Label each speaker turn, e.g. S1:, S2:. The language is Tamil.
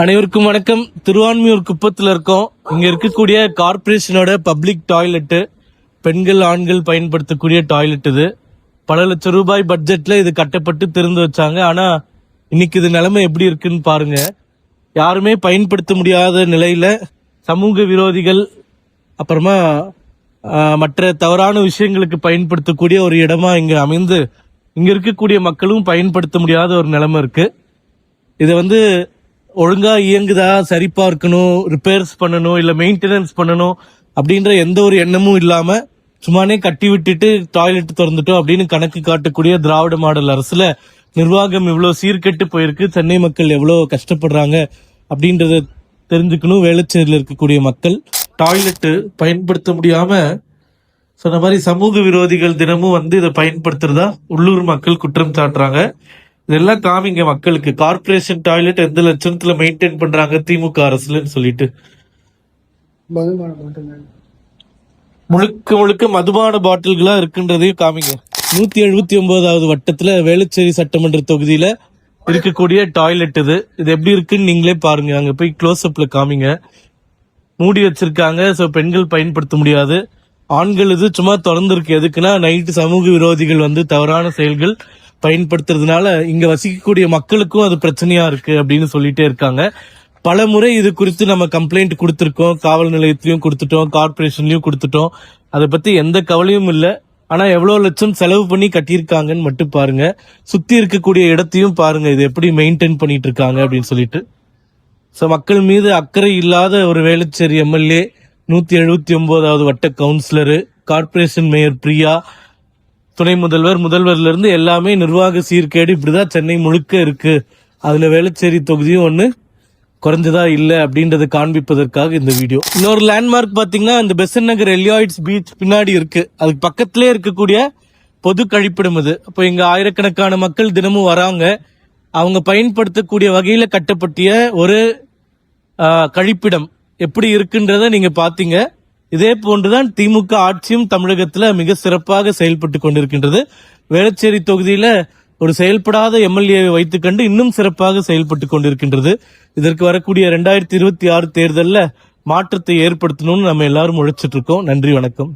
S1: அனைவருக்கும் வணக்கம். திருவான்மியூர் குப்பத்தில் இருக்கோம். இங்க இருக்கக்கூடிய கார்பரேஷனோட பப்ளிக் டாய்லெட்டு பெண்கள் ஆண்கள் பயன்படுத்தக்கூடிய டாய்லெட் இது. பல லட்சம் ரூபாய் பட்ஜெட்ல இது கட்டப்பட்டு திறந்து வச்சாங்க. ஆனா இன்னைக்கு இது நிலைமை எப்படி இருக்குன்னு பாருங்க. யாருமே பயன்படுத்த முடியாத நிலையில சமூக விரோதிகள் அப்புறமா மற்ற தவறான விஷயங்களுக்கு பயன்படுத்தக்கூடிய ஒரு இடமா இங்க அமைந்து இங்க இருக்கக்கூடிய மக்களும் பயன்படுத்த முடியாத ஒரு நிலைமை இருக்கு. இதை வந்து ஒழுங்கா இயங்குதா சரி பார்க்கணும் ரிப்பேர்ஸ் பண்ணணும் இல்ல மெயின்டெனன்ஸ் பண்ணணும் அப்படின்ற எந்த ஒரு எண்ணமும் இல்லாம சும்மானே கட்டி விட்டுட்டு டாய்லெட் திறந்துட்டோம் அப்படின்னு கணக்கு காட்டக்கூடிய திராவிட மாடல் அரசுல நிர்வாகம் இவ்வளவு சீர்கெட்டு போயிருக்கு சென்னை மக்கள் எவ்வளவு கஷ்டப்படுறாங்க அப்படின்றத தெரிஞ்சுக்கணும். வேளச்சேரியில் இருக்கக்கூடிய மக்கள் டாய்லெட்டு பயன்படுத்த முடியாம சொன்ன மாதிரி சமூக விரோதிகள் தினமும் வந்து இதை பயன்படுத்துறதா உள்ளூர் மக்கள் குற்றம் சாட்டுறாங்க. இதெல்லாம் காமிங்க மக்களுக்கு. கார்ப்பரேஷன் டாய்லெட் எந்த லட்சணத்துல மெயின்டைன் பண்றாங்க திமுக அரசுலன்னு சொல்லிட்டு. முழுக்க முழுக்க மதுபான பாட்டில்களா இருக்குன்றதையும் காமிங்க. நூத்தி எழுபத்தி ஒன்பதாவது வட்டத்துல வேளச்சேரி சட்டமன்ற தொகுதியில இருக்கக்கூடிய டாய்லெட் இது. இது எப்படி இருக்குன்னு நீங்களே பாருங்க. அங்க போய் க்ளோஸ் அப்ல காமிங்க. மூடி வச்சிருக்காங்க. சோ பெண்கள் பயன்படுத்த முடியாது. ஆண்கள் இது சும்மா திறந்து இருக்கு எதுக்குன்னா நைட்டு சமூக விரோதிகள் வந்து தவறான செயல்கள் பயன்படுத்துறதுனால இங்க வசிக்கக்கூடிய மக்களுக்கும் அது பிரச்சனையா இருக்கு அப்படின்னு சொல்லிட்டே இருக்காங்க. பல முறை இது குறித்து நம்ம கம்ப்ளைண்ட் கொடுத்துருக்கோம். காவல் நிலையத்திலையும் கொடுத்துட்டோம். கார்பரேஷன்லயும் கொடுத்துட்டோம். அதை பத்தி எந்த கவலையும் இல்லை. ஆனா எவ்வளவு லட்சம் செலவு பண்ணி கட்டியிருக்காங்கன்னு மட்டும் பாருங்க. சுத்தி இருக்கக்கூடிய இடத்தையும் பாருங்க. இது எப்படி மெயின்டைன் பண்ணிட்டு இருக்காங்க அப்படின்னு சொல்லிட்டு. ஸோ மக்கள் மீது அக்கறை இல்லாத ஒரு வேளச்சேரி எம்எல்ஏ நூத்தி எழுபத்தி ஒன்பதாவது வட்ட கவுன்சிலரு கார்பரேஷன் மேயர் பிரியா துணை முதல்வர் முதல்வர்லேருந்து எல்லாமே நிர்வாக சீர்கேடு இப்படிதான் சென்னை முழுக்க இருக்கு. அதில் வேளச்சேரி தொகுதியும் ஒன்று குறைஞ்சதா இல்லை அப்படின்றத காண்பிப்பதற்காக இந்த வீடியோ. இன்னொரு லேண்ட்மார்க் பார்த்தீங்கன்னா இந்த பெசன் நகர் எலியாய்ட்ஸ் பீச் பின்னாடி இருக்கு. அதுக்கு பக்கத்திலே இருக்கக்கூடிய பொது கழிப்பிடம் இது அப்போ இங்கே ஆயிரக்கணக்கான மக்கள் தினமும் வராங்க. அவங்க பயன்படுத்தக்கூடிய வகையில் கட்டப்பட்டிய ஒரு கழிப்பிடம் எப்படி இருக்குன்றத நீங்கள் பார்த்தீங்க இதே போன்றுதான் திமுக ஆட்சியும் தமிழகத்துல மிக சிறப்பாக செயல்பட்டு கொண்டிருக்கின்றது. வேளச்சேரி தொகுதியில ஒரு செயல்படாத எம்எல்ஏவை வைத்துக்கொண்டு இன்னும் சிறப்பாக செயல்பட்டு கொண்டிருக்கின்றது. இதற்கு வரக்கூடிய ரெண்டாயிரத்தி இருபத்தி ஆறு தேர்தலில் மாற்றத்தை ஏற்படுத்தணும்னு நம்ம எல்லாரும் உழைச்சிட்டு இருக்கோம். நன்றி வணக்கம்.